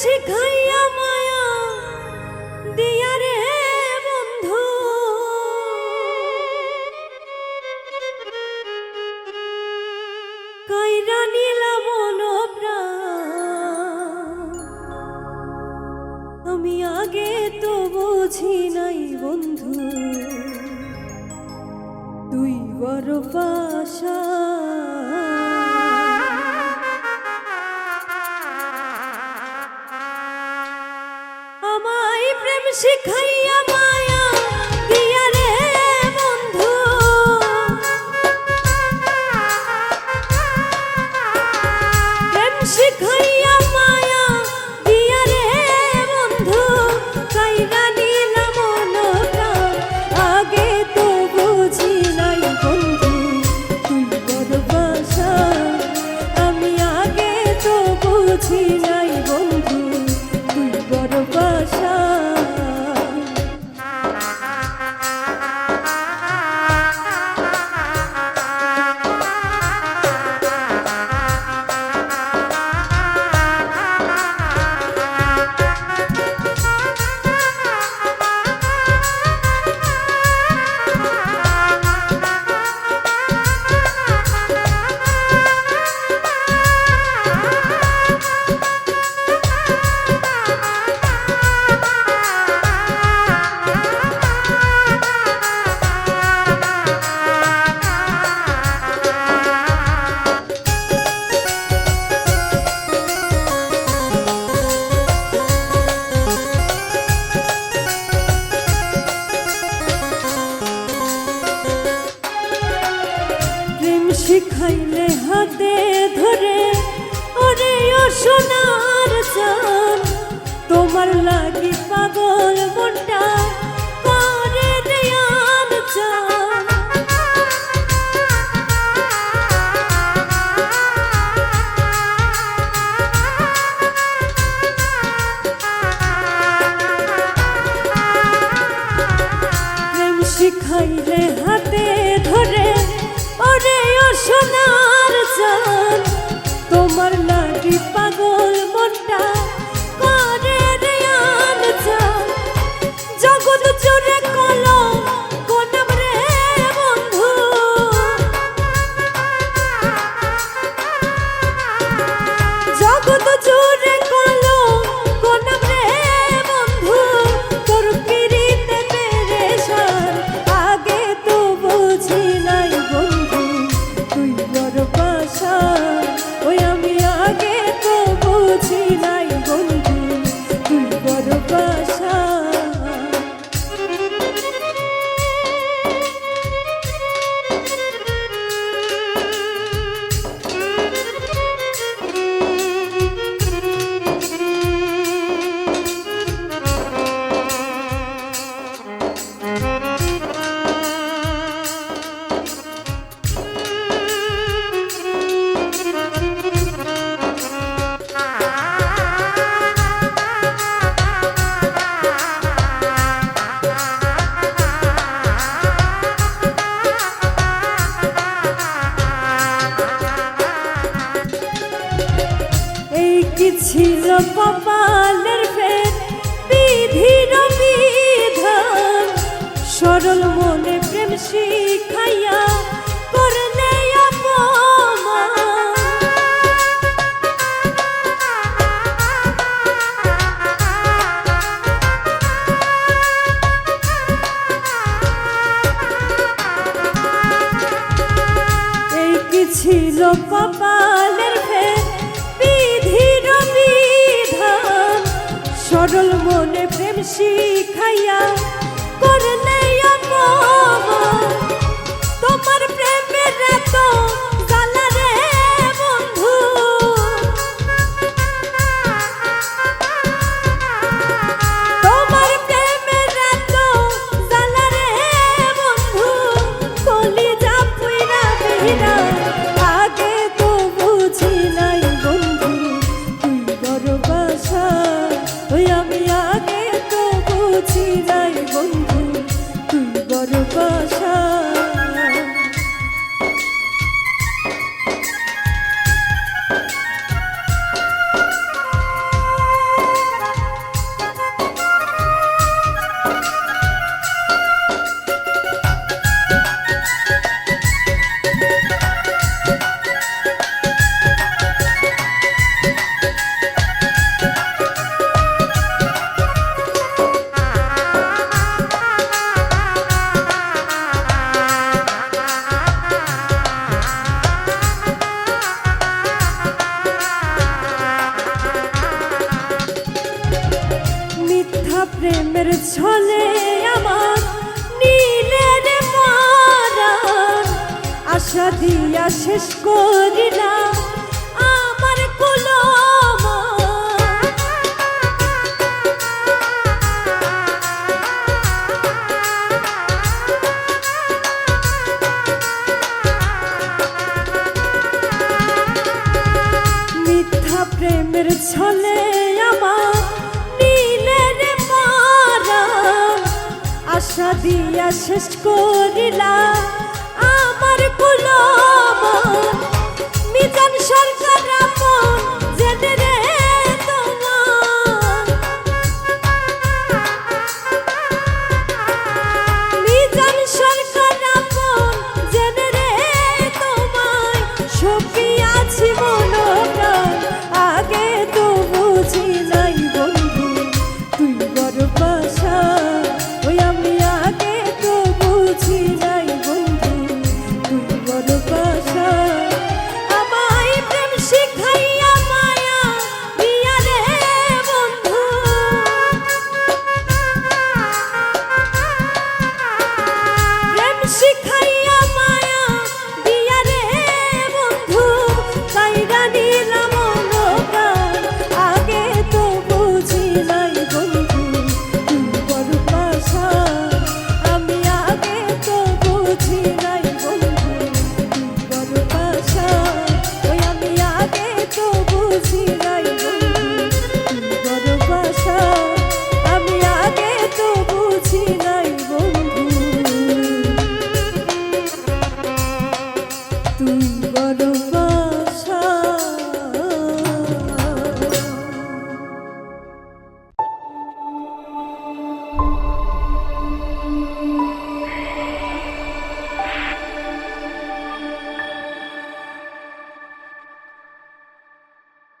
শিখাইয়া মায়া দিয়া রে বন্ধু। কইরা নিলা মন আমি আগে তো বুঝি নাই বন্ধু। তুই বড় পাশা শিখাইলে হাতে ধরে, ওরে ও সোনার চান তোমার লাগি পাগল মনটা, করে দেয়াল চান শিখাইলে হাতে ওরে ও সোনার চাঁদ। শিখাইয়া করলে এই কি ছিল কপালের ফের বিধির বিধান। সরল মনে প্রেম শিখাইয়া প্রেমের ছলে আমার নীলের মারা আশা দিয়া শেষ করিলাম। আশা দিয়া শেষ করিলা আমার কুলম মিজান সরকার